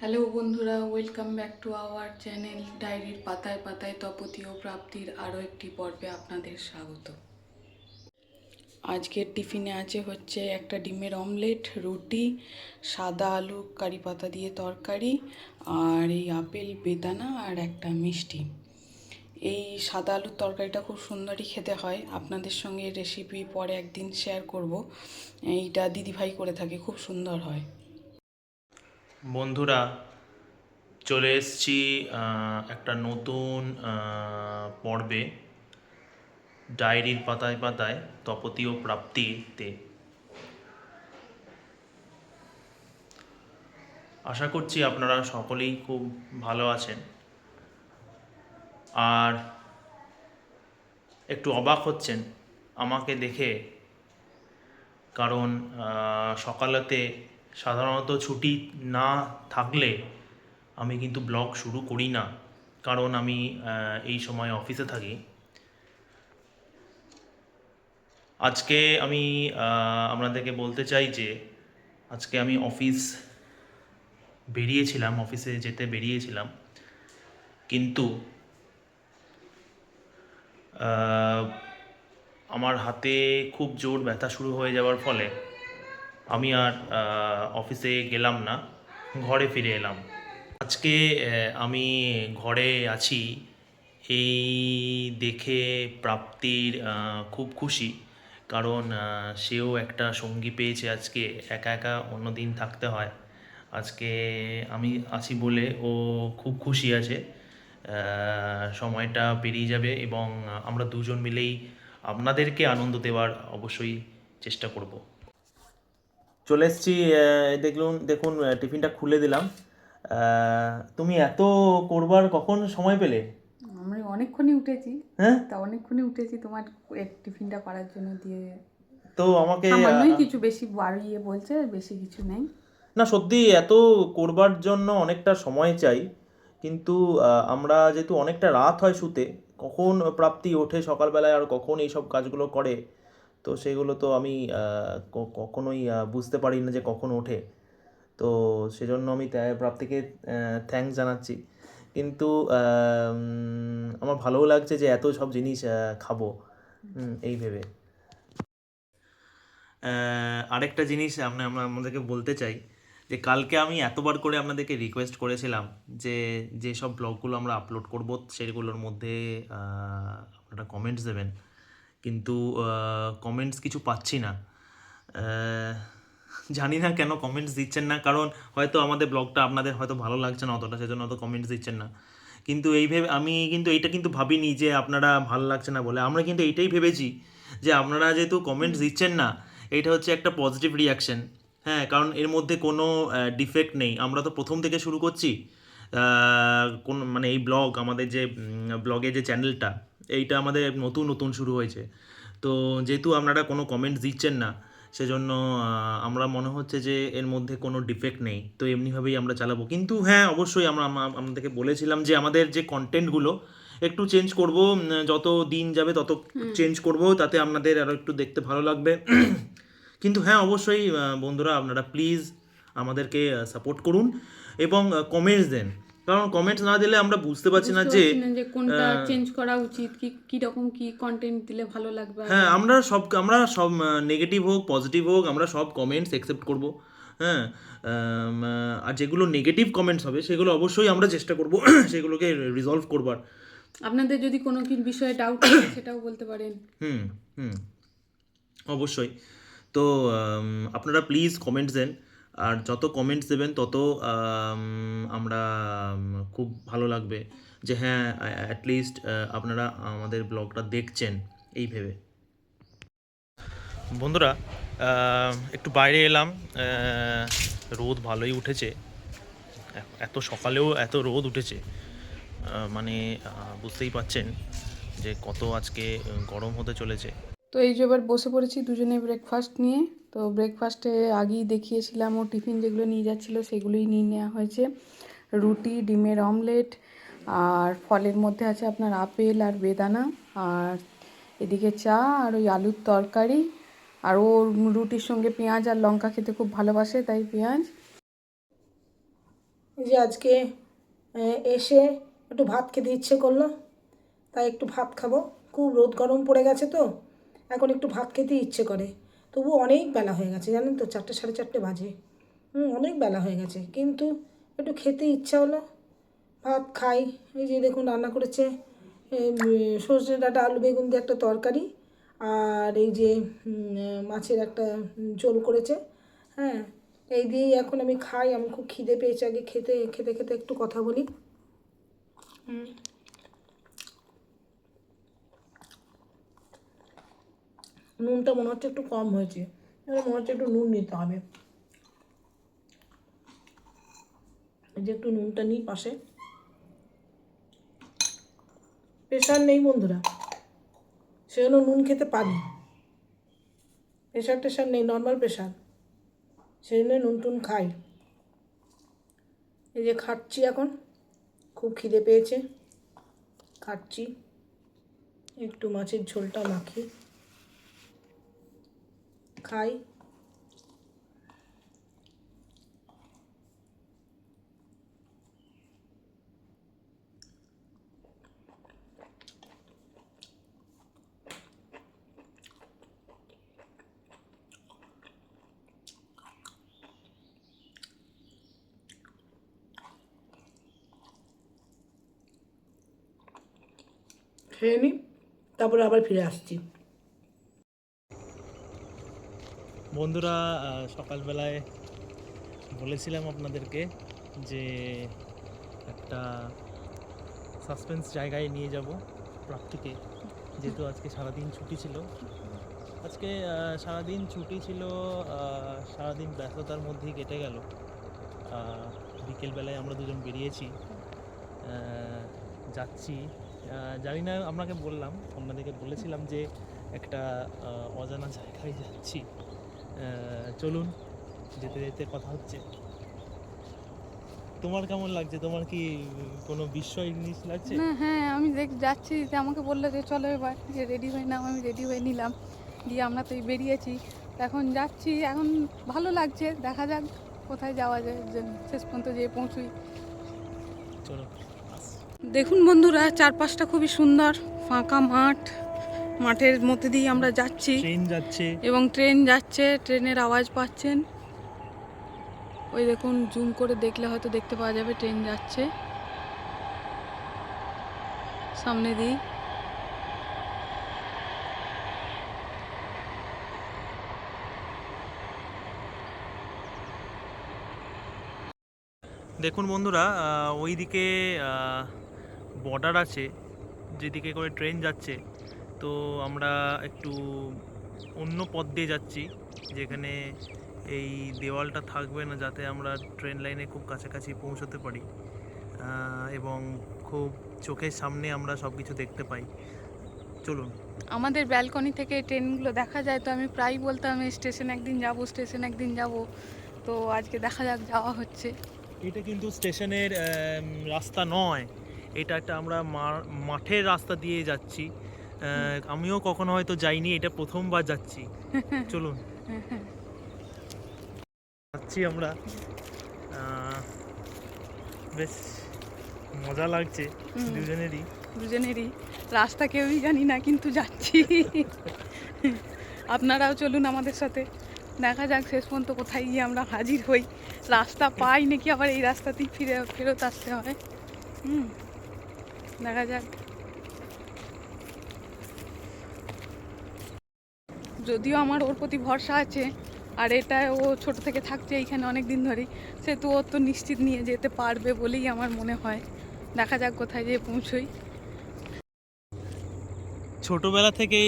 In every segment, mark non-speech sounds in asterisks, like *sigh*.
Hello বন্ধুরা, welcome back to our channel ডায়েরির পাতায় পাতায় তপতি ও প্রাপ্তির আরও একটি পর্বে আপনাদের স্বাগত। আজকের টিফিনে আছে হচ্ছে একটা ডিমের অমলেট, রুটি, সাদা আলু, কারি পাতা দিয়ে তরকারি, আর এই আপেল, বেদানা আর একটা মিষ্টি। এই সাদা আলুর তরকারিটা খুব সুন্দরই খেতে হয়। আপনাদের সঙ্গে রেসিপি পরে একদিন শেয়ার করব। এইটা দিদিভাই করে থাকে, খুব সুন্দর হয়। বন্ধুরা, চলে এসেছি একটা নতুন পর্বে। ডায়েরির পাতায় পাতায় তপতি ও প্রাপ্তিতে। আশা করছি আপনারা সকলেই খুব ভালো আছেন। আর একটু অবাক হচ্ছেন আমাকে দেখে, কারণ সকালেতে সাধারণত ছুটি না থাকলে আমি কিন্তু ব্লগ শুরু করি না। কারণ আমি এই সময় অফিসে থাকি। আজকে আমি আপনাদেরকে বলতে চাই যে, আজকে আমি অফিস বেরিয়েছিলাম, অফিসে যেতে বেরিয়েছিলাম। কিন্তু আমার হাতে খুব জোর ব্যথা শুরু হয়ে যাওয়ার ফলে আমি আর অফিসে গেলাম না, ঘরে ফিরে এলাম। আজকে আমি ঘরে আছি, এই দেখে প্রাপ্তির খুব খুশি। কারণ সেও একটা সঙ্গী পেয়েছে আজকে, একা একা অন্যদিন থাকতে হয়। আজকে আমি আছি বলে ও খুব খুশি আছে। সময়টা পেরিয়ে যাবে এবং আমরা দুজন মিলেই আপনাদেরকে আনন্দ দেওয়ার অবশ্যই চেষ্টা করব। চলে এসেছি দেখলুন দেখুন টিফিনটা খুলে দিলাম। তুমি এত করবার কখন সময় পেলে? আমি অনেকক্ষণই উঠেছি। হ্যাঁ? তা অনেকক্ষণই উঠেছি তোমার টিফিনটা করার জন্য দিয়ে। তো আমাকে সামান্যই কিছু বেশি বাড়িয়ে বলছে বেশি কিছু নেই। না সত্যি এত করবার জন্য অনেকটা সময় চাই কিন্তু আমরা যেহেতু অনেকটা রাত হয় শুতে কখন প্রাপ্তি ওঠে সকালবেলায় আর কখন এইসব কাজগুলো করে তো সেগুলো তো আমি কখনোই বুঝতে পারি না যে কখন ওঠে। তো সেজন্য আমি প্রাপ্তিকে থ্যাঙ্কস জানাচ্ছি। কিন্তু আমার ভালোও লাগছে যে এত সব জিনিস খাব। এই ভেবে। আরেকটা জিনিস আমরা আমাদেরকে বলতে চাই যে কালকে আমি এতবার করে আপনাদেরকে রিকোয়েস্ট করেছিলাম যে যে সব ব্লগগুলো আমরা আপলোড করব, সেগুলোর মধ্যে আপনারা কমেন্টস দেবেন। কিন্তু কমেন্টস কিছু পাচ্ছি না। জানি না কেন কমেন্টস দিচ্ছেন না, কারণ হয়তো আমাদের ব্লগটা আপনাদের হয়তো ভালো লাগছে না অতটা, সেজন্য অত কমেন্টস দিচ্ছেন না। কিন্তু এই ভেবে, আমি কিন্তু এইটা কিন্তু ভাবিনি যে আপনারা ভালো লাগছে না বলে। আমরা কিন্তু এইটাই ভেবেছি যে আপনারা যেহেতু কমেন্টস দিচ্ছেন না এটা হচ্ছে একটা পজিটিভ রিয়াকশন হ্যাঁ কারণ এর মধ্যে কোনো ডিফেক্ট নেই। আমরা তো প্রথম থেকে শুরু করছি কোন মানে এই ব্লগ আমাদের যে ব্লগে যে চ্যানেলটা এইটা আমাদের নতুন নতুন শুরু হয়েছে। তো যেহেতু আপনারা কোনো কমেন্টস দিচ্ছেন না সেজন্য আমরা মনে হচ্ছে যে এর মধ্যে কোনো ডিফেক্ট নেই। তো এমনিভাবেই আমরা চালাবো। কিন্তু হ্যাঁ অবশ্যই আমরা আমরা আপনাদেরকে বলেছিলাম যে আমাদের যে কন্টেন্টগুলো একটু চেঞ্জ করব যত দিন যাবে তত চেঞ্জ করব তাতে আপনাদের আরও একটু দেখতে ভালো লাগবে। কিন্তু হ্যাঁ অবশ্যই বন্ধুরা আপনারা প্লিজ আমাদেরকে সাপোর্ট করুন এবং কমেন্টস দেন। কারণ কমেন্টস না দিলে আমরা বুঝতে পারছি না যে বুঝতে পারছি না যে কোনটা চেঞ্জ করা উচিত কি কি রকম কি কন্টেন্ট দিলে ভালো লাগবে হ্যাঁ আমরা সব আমরা সব নেগেটিভ হোক পজিটিভ হোক আমরা সব কমেন্টস অ্যাকসেপ্ট করব হ্যাঁ আর যেগুলো নেগেটিভ কমেন্টস হবে সেগুলো অবশ্যই আমরা চেষ্টা করব *clears throat* সেগুলোকে রিজলভ করবার। আপনাদের যদি কোনো কি বিষয়ে ডাউট থাকে *clears throat* সেটাও বলতে পারেন। হুম হুম অবশ্যই। তো আপনারা প্লিজ কমেন্টস দেন। আর যত কমেন্টস দেবেন তত আমরা খুব ভালো লাগবে যে হ্যাঁ অ্যাটলিস্ট আপনারা আমাদের ব্লগটা দেখছেন এই ভেবে। বন্ধুরা একটু বাইরে এলাম রোদ ভালোই উঠেছে। এত সকালেও এত রোদ উঠেছে। মানে বুঝতেই পাচ্ছেন যে কত আজকে গরম হতে চলেছে। তো এই যে এবার বসে পড়েছি দুজনে ব্রেকফাস্ট নিয়ে। তো ব্রেকফাস্টে আগেই দেখিয়েছিলাম ও টিফিন যেগুলো নিয়ে যাচ্ছিল সেগুলোই নিয়ে নেওয়া হয়েছে। রুটি, ডিমের অমলেট আর ফলের মধ্যে আছে আপনার আপেল আর বেদানা, আর এদিকে চা আর ওই আলুর তরকারি। আর ও রুটির সঙ্গে পেঁয়াজ আর লঙ্কা খেতে খুব ভালোবাসে, তাই পেঁয়াজ। যে আজকে এসে একটু ভাত খেতে ইচ্ছে করল, তাই একটু ভাত খাব। খুব রোদ গরম পড়ে গেছে তো, এখন একটু ভাত খেতে ইচ্ছে করে। তবু অনেক বেলা হয়ে গেছে, জানেন তো? চারটে, সাড়ে চারটে বাজে। হুম, অনেক বেলা হয়ে গেছে। কিন্তু একটু খেতে ইচ্ছা হলো। ভাত খাই। এই যে দেখুন, রান্না করেছে সর্ষে ডাটা, আলু বেগুন দিয়ে একটা তরকারি। আর এই যে মাছের একটা ঝোল করেছে। হ্যাঁ এই দিয়েই এখন আমি খাই। আমি খুব খিদে পেয়েছি আগে খেতে খেতে খেতে একটু কথা বলি। হুম। নুনটা মনে হচ্ছে একটু কম হয়েছে। মনে হচ্ছে একটু নুন নিতে হবে। যে একটু নুনটা নিই পাশে। প্রেশার নেই বন্ধুরা। সেজন্য নুন খেতে পারি। প্রেশার টেশার নেই, নর্মাল প্রেশার। সেই জন্য নুন টুন খাই। এই যে খাচ্ছি এখন। খুব খিদে পেয়েছে। খাচ্ছি। একটু মাছের ঝোলটা মাখি খাই খেয়ে নিই তারপরে আবার ফিরে আসছি। বন্ধুরা সকালবেলায় বলেছিলাম আপনাদেরকে যে একটা সাসপেন্স জায়গায় নিয়ে যাব, প্রাপ্তিকে। যেহেতু আজকে সারাদিন ছুটি ছিল। আজকে সারাদিন ছুটি ছিল সারাদিন ব্যস্ততার মধ্যেই কেটে গেল। বিকেলবেলায় আমরা দুজন বেরিয়েছি। যাচ্ছি। জানি না, আপনাকে বললাম, আপনাদেরকে বলেছিলাম যে একটা অজানা জায়গায় যাচ্ছি। চলুন যেতে যেতে কথা হচ্ছে। তোমার কেমন লাগছে? তোমার কি কোনো বিস্ময় জিনিস লাগছে? না হ্যাঁ আমি দেখ যাচ্ছি যে আমাকে বলল যে চলো এবার যে রেডি হয়ে নাও আমি রেডি হয়ে নিলাম। দিয়ে আমরা তো এই বেরিয়েছি। এখন যাচ্ছি এখন ভালো লাগছে দেখা যাক কোথায় যাওয়া যায় শেষ পর্যন্ত যেয়ে পৌঁছুই। চলো দেখুন বন্ধুরা চারপাশটা খুবই সুন্দর ফাঁকা মাঠ। মাঠের মধ্যে দিয়ে আমরা যাচ্ছি। ট্রেন যাচ্ছে। এবং ট্রেন যাচ্ছে ট্রেনের আওয়াজ পাচ্ছেন। ওই দেখুন জুম করে দেখলে হয়তো দেখতে পাওয়া যাবে ট্রেন যাচ্ছে। সামনে দিই দেখুন বন্ধুরা ওইদিকে বর্ডার আছে যেদিকে করে ট্রেন যাচ্ছে। তো আমরা একটু অন্য পথ দিয়ে যাচ্ছি যেখানে এই দেওয়ালটা থাকবে না যাতে আমরা ট্রেন লাইনে খুব কাছাকাছি পৌঁছতে পারি। এবং খুব চোখের সামনে আমরা সব কিছু দেখতে পাই। চলুন। আমাদের ব্যালকনি থেকে ট্রেনগুলো দেখা যায় তো আমি প্রায়ই বলতাম স্টেশন একদিন যাব স্টেশন একদিন যাব। তো আজকে দেখা যাক যাওয়া হচ্ছে। এটা কিন্তু স্টেশনের রাস্তা নয়। এটা একটা আমরা মাঠের রাস্তা দিয়ে যাচ্ছি। আমিও কখনো হয়তো যাইনি এটা প্রথমবার যাচ্ছি। *laughs* চলুন। যাচ্ছি আমরা। বেশ মজা লাগছে। দুজনেরই। দুজনেরই। রাস্তা কেউই জানি না কিন্তু যাচ্ছি। আপনারাও চলুন আমাদের সাথে। দেখা যাক শেষ পর্যন্ত কোথায় গিয়ে আমরা হাজির হই। রাস্তা পাই নাকি আবার এই রাস্তাতেই ফিরে ফেরত আসতে হয়। হুম। দেখা যাক। যদিও আমার ওর প্রতি ভরসা আছে আর এটা ও ছোট থেকে থাকছে এইখানে অনেক দিন ধরেই সেহেতু ও তো নিশ্চিত নিয়ে যেতে পারবে বলেই আমার মনে হয়। দেখা যাক কোথায় যেয়ে পৌঁছোই। ছোটবেলা থেকে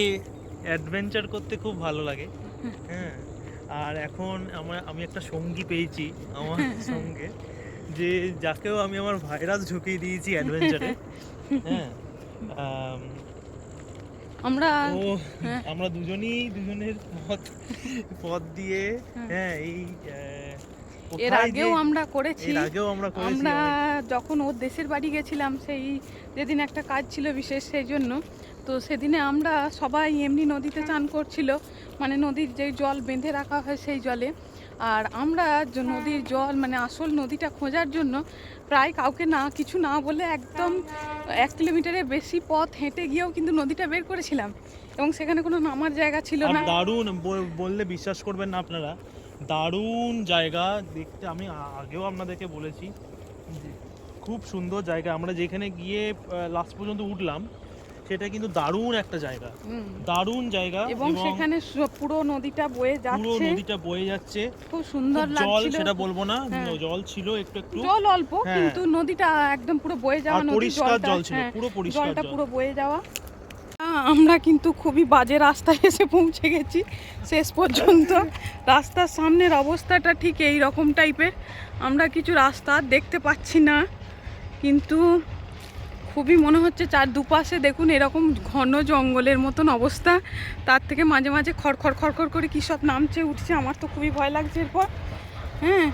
অ্যাডভেঞ্চার করতে খুব ভালো লাগে। হ্যাঁ আর এখন আমার আমি একটা সঙ্গী পেয়েছি আমার সঙ্গে যে যাকেও আমি আমার ভাইরাস ঢুকিয়ে দিয়েছি অ্যাডভেঞ্চারে *laughs* হ্যাঁ আমরা হ্যাঁ। আমরা দুজনেই দুজনের পথ পথ দিয়ে হ্যাঁ। এই এর আগেও আমরা করেছি। আমরা করেছি আমরা অনেক। যখন ওর দেশের বাড়ি গেছিলাম সেই যেদিন একটা কাজ ছিল বিশেষ সেই জন্য। তো সেদিনে আমরা সবাই এমনি নদীতে চান করছিল। মানে নদীর যে জল বেঁধে রাখা হয় সেই জলে। আর আমরা নদীর জল মানে আসল নদীটা খোঁজার জন্য প্রায় কাউকে না কিছু না বলে একদম এক কিলোমিটারের বেশি পথ হেঁটে গিয়েও কিন্তু নদীটা বের করেছিলাম। এবং সেখানে কোনো নামার জায়গা ছিল না। দারুণ বললে বিশ্বাস করবেন না আপনারা দারুণ জায়গা দেখতে আমি আগেও আপনাদেরকে বলেছি। খুব সুন্দর জায়গা। আমরা যেখানে গিয়ে লাস্ট পর্যন্ত উঠলাম সেটা কিন্তু দারুণ একটা জায়গা। দারুণ জায়গা এবং সেখানে পুরো নদীটা বয়ে যাচ্ছে। পুরো নদীটা বয়ে যাচ্ছে। খুব সুন্দর খুব জল সেটা বলব না হ্যাঁ। জল ছিল একটু একটু। জল অল্প হ্যাঁ। কিন্তু নদীটা একদম পুরো বয়ে যাওয়া নদীর পরিষ্কার জল ছিল হ্যাঁ, পুরো পরিষ্কার জলটা পুরো বয়ে যাওয়া। আমরা কিন্তু খুবই বাজে রাস্তায় এসে পৌঁছে গেছি শেষ পর্যন্ত। রাস্তার সামনের অবস্থাটা ঠিক এই রকম টাইপের আমরা কিছু রাস্তা দেখতে পাচ্ছি না কিন্তু খুবই মনে হচ্ছে চার দুপাশে দেখুন এরকম ঘন জঙ্গলের মতন অবস্থা। তার থেকে মাঝে মাঝে খড়খড় খড়খড় করে কী সব নামছে উঠছে আমার তো খুবই ভয় লাগছে এরপর। হ্যাঁ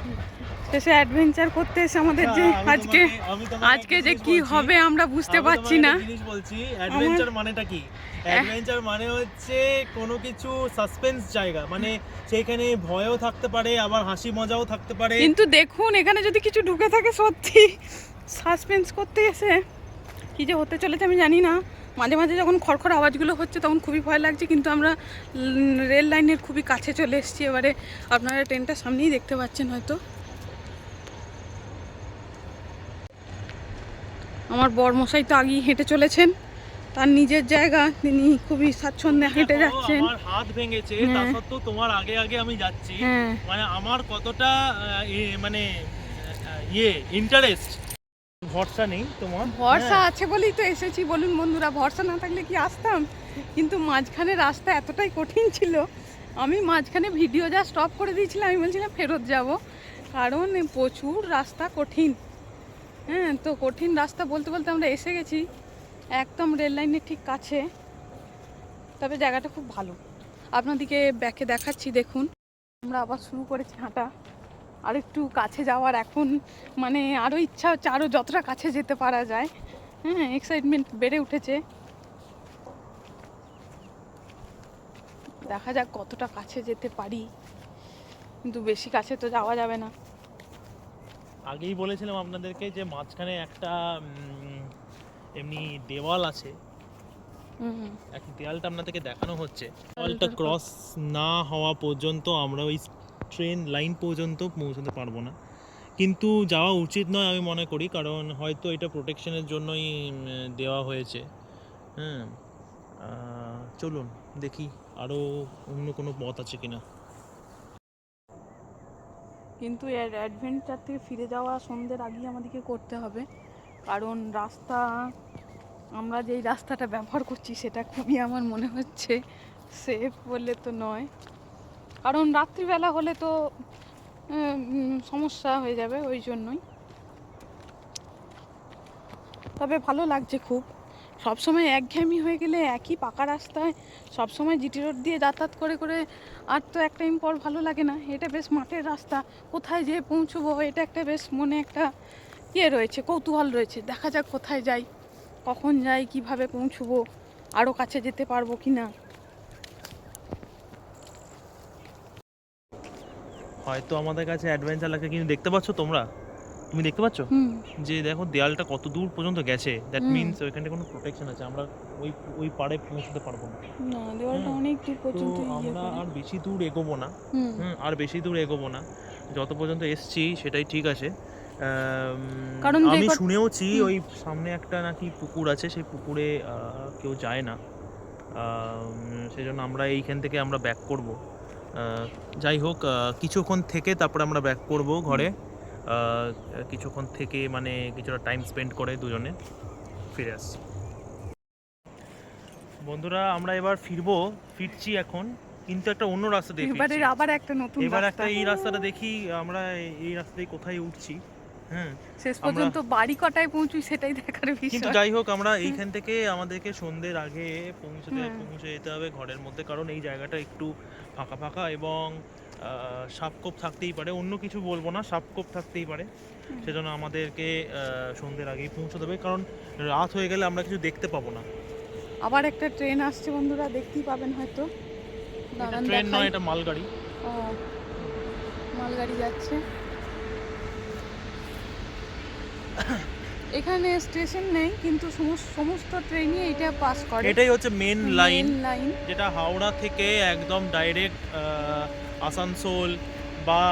শেষে অ্যাডভেঞ্চার করতে এসে আমাদের যে আচ্ছা, আজকে আজকে যে কি হবে আমরা বুঝতে পারছি না। বলছি অ্যাডভেঞ্চার মানেটা কি? অ্যাডভেঞ্চার মানে হচ্ছে কোনো কিছু সাসপেন্স জায়গা মানে সেইখানে ভয়ও থাকতে পারে আবার হাসি মজাও থাকতে পারে। কিন্তু দেখুন এখানে যদি কিছু ঢুকে থাকে সত্যি সাসপেন্স করতে এসে কি যে হতে চলেছে আমি জানি না। মাঝে মাঝে যখন খড়খড় আওয়াজগুলো হচ্ছে তখন খুবই ভয় লাগছে কিন্তু আমরা রেল লাইনের খুবই কাছে চলে এসেছি। এবারে আপনারা ট্রেনটা সামনেই দেখতে পাচ্ছেন হয়তো। আমার বরমশাই তো আগেই হেঁটে চলেছেন। তার নিজের জায়গা তিনি খুবই স্বাচ্ছন্দ্যে হেঁটে যাচ্ছেন। আমার হাত ভেঙেছে তা হ্যাঁ। সত্ত্বেও তোমার আগে আগে আমি যাচ্ছি। হ্যাঁ। মানে আমার কতটা মানে ইয়ে ইন্টারেস্ট ভরসা নেই তোমার? ভরসা হ্যাঁ। আছে বলেই তো এসেছি। বলুন বন্ধুরা ভরসা না থাকলে কি আসতাম? কিন্তু মাঝখানে রাস্তা এতটাই কঠিন ছিল আমি মাঝখানে ভিডিও যা স্টপ করে দিয়েছিলাম আমি বলছিলাম ফেরত যাব। কারণ প্রচুর রাস্তা কঠিন। হ্যাঁ তো কঠিন রাস্তা বলতে বলতে আমরা এসে গেছি একদম রেল লাইনের ঠিক কাছে। তবে জায়গাটা খুব ভালো। আপনাদেরকে ব্যাকে দেখাচ্ছি দেখুন। আমরা আবার শুরু করেছি হাঁটা। আর একটু কাছে যাওয়ার এখন মানে আরও ইচ্ছা হচ্ছে আরও যতটা কাছে যেতে পারা যায়। হ্যাঁ এক্সাইটমেন্ট বেড়ে উঠেছে। দেখা যাক কতটা কাছে যেতে পারি। কিন্তু বেশি কাছে তো যাওয়া যাবে না। আগেই বলেছিলাম আপনাদেরকে যে মাঝখানে একটা এমনি দেওয়াল আছে। হুম এখন দেয়ালটা আপনাদেরকে দেখানো হচ্ছে। দেওয়ালটা ক্রস না হওয়া পর্যন্ত আমরা ওই ট্রেন লাইন পর্যন্ত পৌঁছতে পারব না। কিন্তু যাওয়া উচিত নয় আমি মনে করি, কারণ হয়তো এটা প্রোটেকশনের জন্যই দেওয়া হয়েছে। হ্যাঁ চলুন, দেখি আরও অন্য কোনো পথ আছে কিনা। কিন্তু এর অ্যাডভেঞ্চার থেকে ফিরে যাওয়া সন্ধ্যের আগেই আমাদেরকে করতে হবে। কারণ রাস্তা, আমরা যেই রাস্তাটা ব্যবহার করছি সেটা খুবই আমার মনে হচ্ছে সেফ বললে তো নয়। কারণ রাত্রিবেলা হলে তো সমস্যা হয়ে যাবে ওই জন্যই। তবে ভালো লাগছে খুব। সবসময় একঘেয়েমি হয়ে গেলে একই পাকা রাস্তায় সবসময় জিটি রোড দিয়ে যাতায়াত করে করে আর তো এক টাইম পর ভালো লাগে না। এটা বেশ মাঠের রাস্তা, কোথায় যেয়ে পৌঁছবো এটা একটা বেশ মনে একটা ইয়ে রয়েছে, কৌতূহল রয়েছে। দেখা যাক কোথায় যাই, কখন যাই, কীভাবে পৌঁছবো আরও কাছে যেতে পারব কি না হয়তো আমাদের কাছে অ্যাডভেঞ্চার লাগে। কিন্তু দেখতে পাচ্ছ তোমরা? তুমি দেখতে পাচ্ছ? যে দেখো দেয়ালটা কত দূর পর্যন্ত গেছে। দ্যাট। মিনস ওইখানে কোনো প্রোটেকশন আছে। আমরা ওই ওই পাড়ে পৌঁছতে পারব না। না দেওয়ালটা অনেক দূর পর্যন্ত ইয়ে আমরা আর বেশি দূর এগোবো না। হুম। আর বেশি দূর এগোবো না। যত পর্যন্ত এসছি সেটাই ঠিক আছে। কারণ আমি শুনেওছি ওই সামনে একটা নাকি পুকুর আছে। সেই পুকুরে কেউ যায় না। আম, সেই জন্য আমরা এইখান থেকে আমরা ব্যাক করব। যাই হোক কিছুক্ষণ থেকে তারপর আমরা ব্যাক করব ঘরে। কিছুক্ষণ থেকে মানে কিছুটা টাইম স্পেন্ড করে দুজনে ফিরে আসছি। বন্ধুরা আমরা এবার ফিরবো ফিরছি এখন কিন্তু একটা অন্য রাস্তা দেখি এবারে আবার একটা নতুন এবার একটা এই রাস্তাটা দেখি আমরা এই- রাস্তা রাস্তায় কোথায় উঠছি। শেষ পর্যন্ত বাড়ি কটায় পৌঁছুই সেটাই দেখার কিন্তু যাই হোক আমরা এইখান থেকে আমাদেরকে সন্ধ্যের আগে পৌঁছতে পৌঁছে যেতে হবে ঘরের মধ্যে কারণ এই জায়গাটা একটু ফাঁকা ফাঁকা এবং সাপকোপ থাকতেই পারে। অন্য কিছু বলব না সাপকোপ থাকতেই পারে। সেজন্য আমাদেরকে সন্ধ্যের আগেই পৌঁছতে হবে কারণ রাত হয়ে গেলে আমরা কিছু দেখতে পাবো না। আবার একটা ট্রেন আসছে বন্ধুরা দেখতেই পাবেন হয়তো। ট্রেন নয় এটা মালগাড়ি। মালগাড়ি যাচ্ছে। এখানে স্টেশন নেই কিন্তু সমস্ত সমস্ত ট্রেনই এটা পাস করে। এটাই হচ্ছে মেন লাইন লাইন যেটা হাওড়া থেকে একদম ডাইরেক্ট আসানসোল বা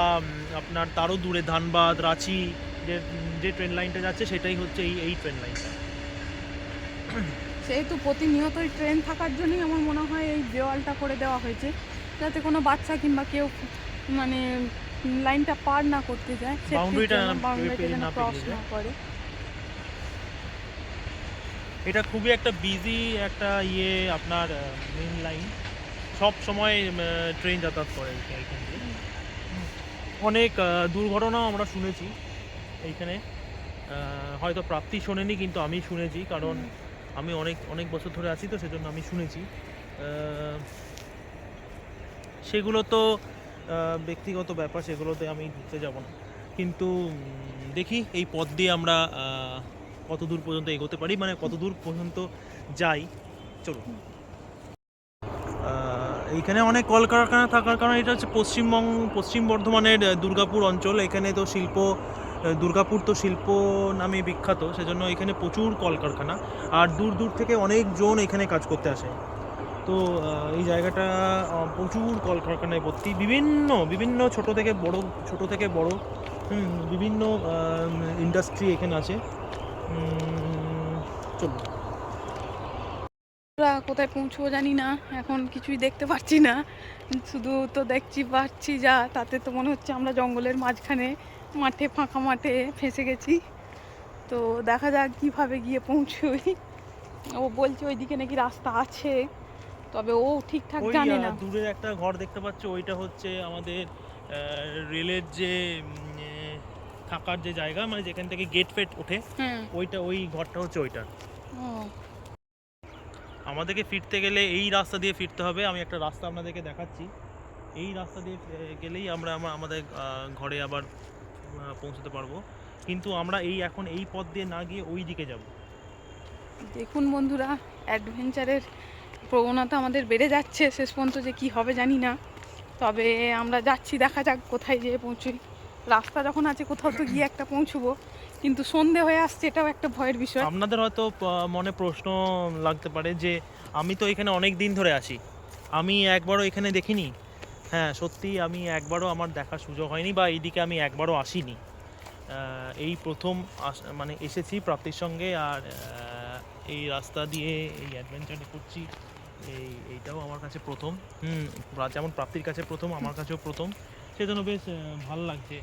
আপনার তারও দূরে ধানবাদ রাঁচি যে যে ট্রেন লাইনটা যাচ্ছে সেটাই হচ্ছে এই এই ট্রেন লাইনটা সেহেতু প্রতিনিয়তই ট্রেন থাকার জন্যই আমার মনে হয় এই দেওয়ালটা করে দেওয়া হয়েছে। যাতে কোনো বাচ্চা কিংবা কেউ মানে লাইনটা পার না করতে যায় না বাউন্ডারিটা না ক্রস না করে। এটা খুবই একটা বিজি একটা ইয়ে আপনার মেন লাইন সব সময় ট্রেন যাতায়াত করে এইখান দিয়ে। অনেক দুর্ঘটনাও আমরা শুনেছি এইখানে। হয়তো প্রাপ্তি শোনেনি কিন্তু আমি শুনেছি কারণ আমি অনেক অনেক বছর ধরে আছি তো সেজন্য আমি শুনেছি। সেগুলো তো ব্যক্তিগত ব্যাপার, সেগুলোতে আমি ঢুকতে যাব না। কিন্তু দেখি এই পথ দিয়ে আমরা কত দূর পর্যন্ত এগোতে পারি মানে কত দূর পর্যন্ত যাই। চলুন। এইখানে অনেক কলকারখানা থাকার কারণে এটা হচ্ছে পশ্চিমবঙ্গ, পশ্চিম বর্ধমানের দুর্গাপুর অঞ্চল। এখানে তো শিল্প দুর্গাপুর তো শিল্প নামে বিখ্যাত, সেজন্য এখানে প্রচুর কলকারখানা। আর দূর দূর থেকে অনেকজন এখানে কাজ করতে আসে। তো এই জায়গাটা প্রচুর কলকারখানায় ভর্তি। বিভিন্ন বিভিন্ন ছোট থেকে বড়, ছোট থেকে বড় বিভিন্ন ইন্ডাস্ট্রি এখানে আছে। আমরা কোথায় পৌঁছবো জানি না, এখন কিছুই দেখতে পাচ্ছি না। শুধু তো দেখছি পাচ্ছি যা, তাতে তো মনে হচ্ছে আমরা জঙ্গলের মাঝখানে, মাঠে, ফাঁকা মাঠে ফেঁসে গেছি। তো দেখা যাক কীভাবে গিয়ে পৌঁছোই। ও বলছে ওইদিকে নাকি রাস্তা আছে। তবে ও ঠিকঠাক জানে না। দূরে একটা ঘর দেখতে পাচ্ছ ওইটা হচ্ছে আমাদের রেলের যে থাকার যে জায়গা মানে যেখান থেকে গেট ফেট ওঠে ওইটা ওই ঘরটা হচ্ছে ওইটা। আমাদেরকে ফিরতে গেলে এই রাস্তা দিয়ে ফিরতে হবে আমি একটা রাস্তা আপনাদেরকে দেখাচ্ছি। এই রাস্তা দিয়ে গেলেই আমরা আমাদের ঘরে আবার পৌঁছতে পারব। কিন্তু আমরা এই এখন এই পথ দিয়ে না গিয়ে ওই দিকে যাব। দেখুন বন্ধুরা অ্যাডভেঞ্চারের প্রবণতা আমাদের বেড়ে যাচ্ছে শেষ পর্যন্ত যে কি হবে জানি না। তবে আমরা যাচ্ছি, দেখা যাক কোথায় যেয়ে পৌঁছই। রাস্তা যখন আছে কোথাও তো গিয়ে একটা পৌঁছবো। কিন্তু সন্ধে হয়ে আসছে, এটাও একটা ভয়ের বিষয়। আপনাদের হয়তো মনে প্রশ্ন লাগতে পারে যে, আমি তো এখানে অনেক দিন ধরে আসি আমি একবারও এখানে দেখিনি। হ্যাঁ সত্যি আমি একবারও আমার দেখার সুযোগ হয়নি বা এইদিকে আমি একবারও আসিনি। এই প্রথম মানে এসেছি প্রাপ্তির সঙ্গে আর এই রাস্তা দিয়ে এই অ্যাডভেঞ্চারটা করছি। এই, এইটাও আমার কাছে প্রথম। হুম যেমন প্রাপ্তির কাছে প্রথম, আমার কাছেও প্রথম। সেজন্য বেশ ভালো লাগছে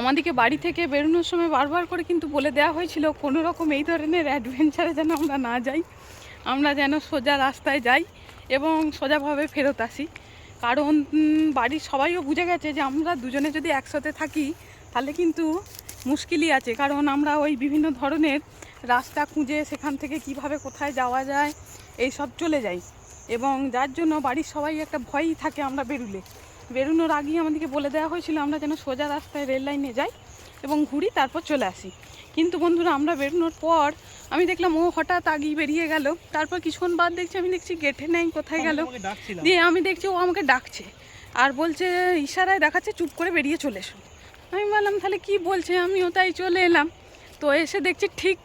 আমাদেরকে বাড়ি থেকে বেরোনোর সময় বারবার করে কিন্তু বলে দেওয়া হয়েছিল, কোনো রকম এই ধরনের অ্যাডভেঞ্চারে যেন আমরা না যাই। আমরা যেন সোজা রাস্তায় যাই এবং সোজাভাবে ফেরত আসি। কারণ বাড়ির সবাইও বুঝে গেছে যে আমরা দুজনে যদি একসাথে থাকি, তাহলে কিন্তু মুশকিলই আছে। কারণ আমরা ওই বিভিন্ন ধরনের রাস্তা খুঁজে সেখান থেকে কীভাবে কোথায় যাওয়া যায় এই সব চলে যাই। এবং যার জন্য বাড়ির সবাই একটা ভয়ই থাকে আমরা বেরুলে। বেরোনোর আগেই আমাদেরকে বলে দেওয়া হয়েছিল আমরা যেন সোজা রাস্তায় রেল লাইনে যাই এবং ঘুরি তারপর চলে আসি। কিন্তু বন্ধুরা আমরা বেরোনোর পর আমি দেখলাম ও হঠাৎ আগেই বেরিয়ে গেল। তারপর কিছুক্ষণ বাদ দেখছি আমি দেখছি গেটে নেই কোথায় গেল? দিয়ে আমি দেখছি ও আমাকে ডাকছে আর বলছে ইশারায় দেখাচ্ছে চুপ করে বেরিয়ে চলে এসো। আমি বললাম তাহলে কি বলছে? আমিও তাই চলে এলাম। তো এসে দেখছি ঠিক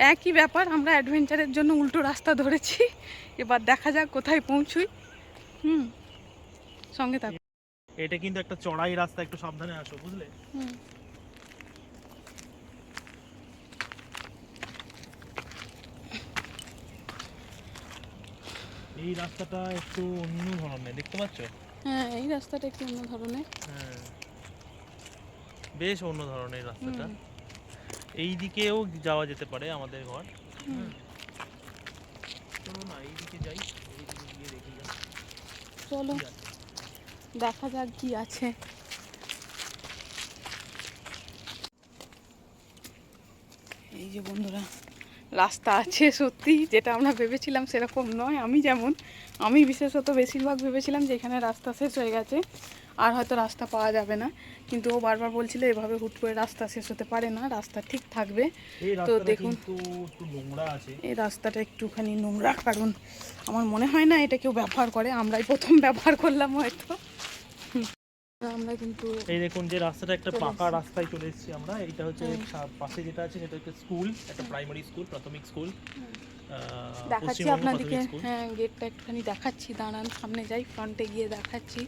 একই ব্যাপার আমরা অ্যাডভেঞ্চারের জন্য উল্টো রাস্তা ধরেছি। এবার দেখা যাক কোথায় পৌঁছুই। হুম সঙ্গে থাক। এটা কিন্তু একটা চড়াই রাস্তা একটু সাবধানে আসো বুঝলে? হুম। এই রাস্তাটা একটু অন্য ধরনের দেখতে পাচ্ছ? হ্যাঁ এই রাস্তাটা একটু অন্য ধরনের। হ্যাঁ। বেশ অন্য ধরনের রাস্তাটা। এই দিকেও যাওয়া যেতে পারে আমাদের ঘর। চলো না এই দিকে যাই এই দিকে গিয়ে দেখি চলো দেখা যাক কি আছে। এই যে বন্ধুরা রাস্তা আছে সত্যি যেটা আমরা ভেবেছিলাম সেরকম নয় আমি যেমন আমি বিশেষত বেশিরভাগ ভেবেছিলাম যে এখানে রাস্তা শেষ হয়ে গেছে আর হয়তো রাস্তা পাওয়া যাবে না। কিন্তু ও বারবার বলছিল এভাবে হুট করে রাস্তা শেষ হতে পারে না রাস্তা ঠিক থাকবে। তো দেখুন। এই রাস্তাটা একটুখানি নোংরা কারণ আমার মনে হয় না এটা কেউ ব্যবহার করে আমরাই প্রথম *laughs* ব্যবহার করলাম হয়তো। আমরা কিন্তু এই দেখুন যে রাস্তাটা একটা পাকা রাস্তায় চলে এসেছি আমরা। এইটা হচ্ছে পাশে যেটা আছে সেটা হচ্ছে স্কুল একটা প্রাইমারি স্কুল প্রাথমিক স্কুল। দেখাচ্ছি আপনাদেরকে। হ্যাঁ গেটটা একটুখানি দেখাচ্ছি। দাঁড়ান সামনে যাই ফ্রন্টে গিয়ে দেখাচ্ছি।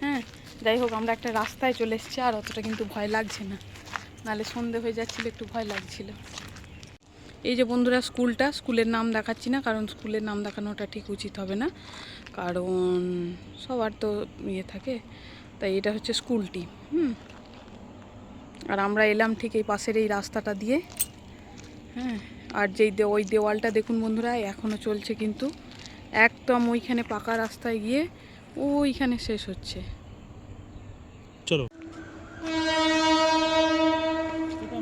হ্যাঁ যাই হোক, আমরা একটা রাস্তায় চলে এসেছি, আর অতটা কিন্তু ভয় লাগছে না। নালে সন্ধে হয়ে যাচ্ছিল, একটু ভয় লাগছিল। এই যে বন্ধুরা, স্কুলটা, স্কুলের নাম দেখাচ্ছি না, কারণ স্কুলের নাম দেখানোটা ঠিক উচিত হবে না। কারণ সবার তো ইয়ে থাকে, তাই এটা হচ্ছে স্কুলটি হুম। আর আমরা এলাম ঠিক এই পাশের এই রাস্তাটা দিয়ে হ্যাঁ। আর যেই ওই দেওয়ালটা দেখুন বন্ধুরা এখনও চলছে কিন্তু। একদম ওইখানে পাকা রাস্তায় গিয়ে ওইখানে শেষ হচ্ছে। চলো।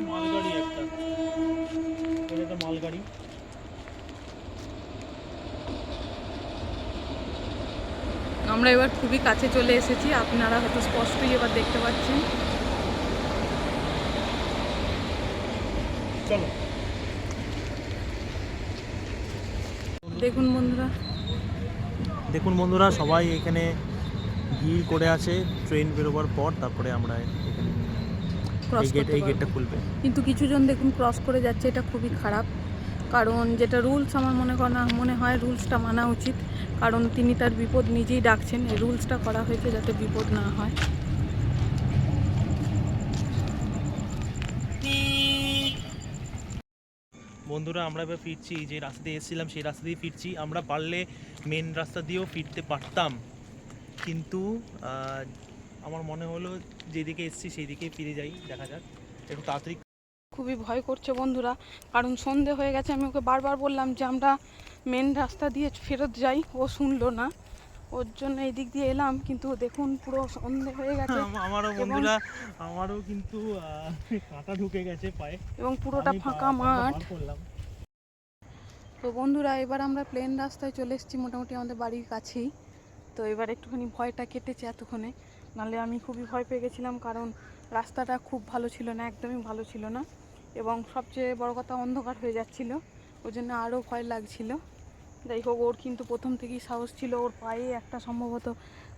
মালগাড়ি একটা। এটা মালগাড়ি। আমরা এবার খুবই কাছে চলে এসেছি। আপনারা হয়তো স্পষ্টই এবার দেখতে পাচ্ছেন। চলো। দেখুন বন্ধুরা দেখুন বন্ধুরা সবাই এখানে ভিড় করে আছে ট্রেন বেরোবার পর তারপরে আমরা এখানে ক্রস এই এই গেটটা খুলবে। কিন্তু কিছুজন দেখুন ক্রস করে যাচ্ছে এটা খুবই খারাপ। কারণ যেটা রুলস আমার মনে করেন মনে হয় রুলসটা মানা উচিত। কারণ তিনি তার বিপদ নিজেই ডাকছেন। এই রুলসটা করা হয়েছে যাতে বিপদ না হয়। বন্ধুরা, আমরা এবার ফিরছি যে রাস্তা দিয়ে এসেছিলাম, সেই রাস্তা দিয়ে ফিরছি। আমরা পারলে মেন রাস্তা দিয়েও ফিরতে পারতাম। কিন্তু আমার মনে হলো যেদিকে এসেছি সেই দিকেই ফিরে যাই, দেখা যাক। একটু তাড়াতাড়ি খুবই ভয় করছে বন্ধুরা, কারণ সন্ধে হয়ে গেছে, আমি ওকে বারবার বললাম যে আমরা মেন রাস্তা দিয়ে ফেরত যাই, ও শুনলো না। ওর জন্য এই দিক দিয়ে এলাম কিন্তু দেখুন পুরো সন্ধে হয়ে গেছে আমারও বন্ধুরা আমারও কিন্তু কাঁটা ঢুকে গেছে পায়ে। এবং পুরোটা ফাঁকা মাঠ। তো বন্ধুরা এবার আমরা প্লেন রাস্তায় চলে এসেছি মোটামুটি আমাদের বাড়ির কাছেই। তো এবার একটুখানি ভয়টা কেটেছে এতক্ষণে। নাহলে আমি খুবই ভয় পেয়ে গেছিলাম কারণ রাস্তাটা খুব ভালো ছিল না একদমই ভালো ছিল না। এবং সবচেয়ে বড় কথা অন্ধকার হয়ে যাচ্ছিল ওই জন্য আরও ভয় লাগছিল। যাই হোক ওর কিন্তু প্রথম থেকেই সাহস ছিল ওর পায়ে একটা সম্ভবত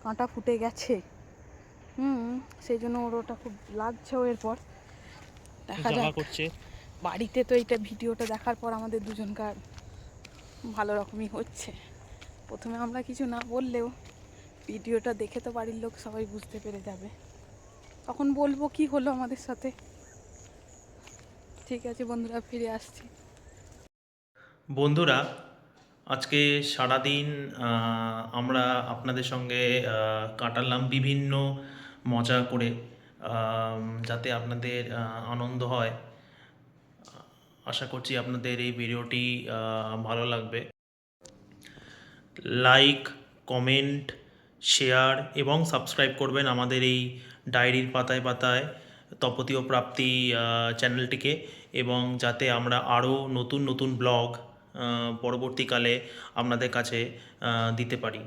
কাঁটা ফুটে গেছে। হুম সেই জন্য ওর ওটা খুব লাগছেও এরপর। দেখা যাক। করছে। বাড়িতে তো এইটা ভিডিওটা দেখার পর আমাদের দুজনকার ভালো রকমই হচ্ছে। প্রথমে আমরা কিছু না বললেও ভিডিওটা দেখে তো বাড়ির লোক সবাই বুঝতে পেরে যাবে। তখন বলব কি হলো আমাদের সাথে? ঠিক আছে বন্ধুরা ফিরে আসছি। বন্ধুরা আজকে সারাদিন আমরা আপনাদের সঙ্গে কাটালাম বিভিন্ন মজা করে যাতে আপনাদের আনন্দ হয়। আশা করছি আপনাদের এই ভিডিওটি ভালো লাগবে। লাইক, কমেন্ট, শেয়ার এবং সাবস্ক্রাইব করবেন আমাদের এই ডায়েরির পাতায় পাতায় তপতীয় প্রাপ্তি চ্যানেলটিকে এবং যাতে আমরা আরও নতুন নতুন ব্লগ পরবর্তীকালে আপনাদের কাছে দিতে পারি।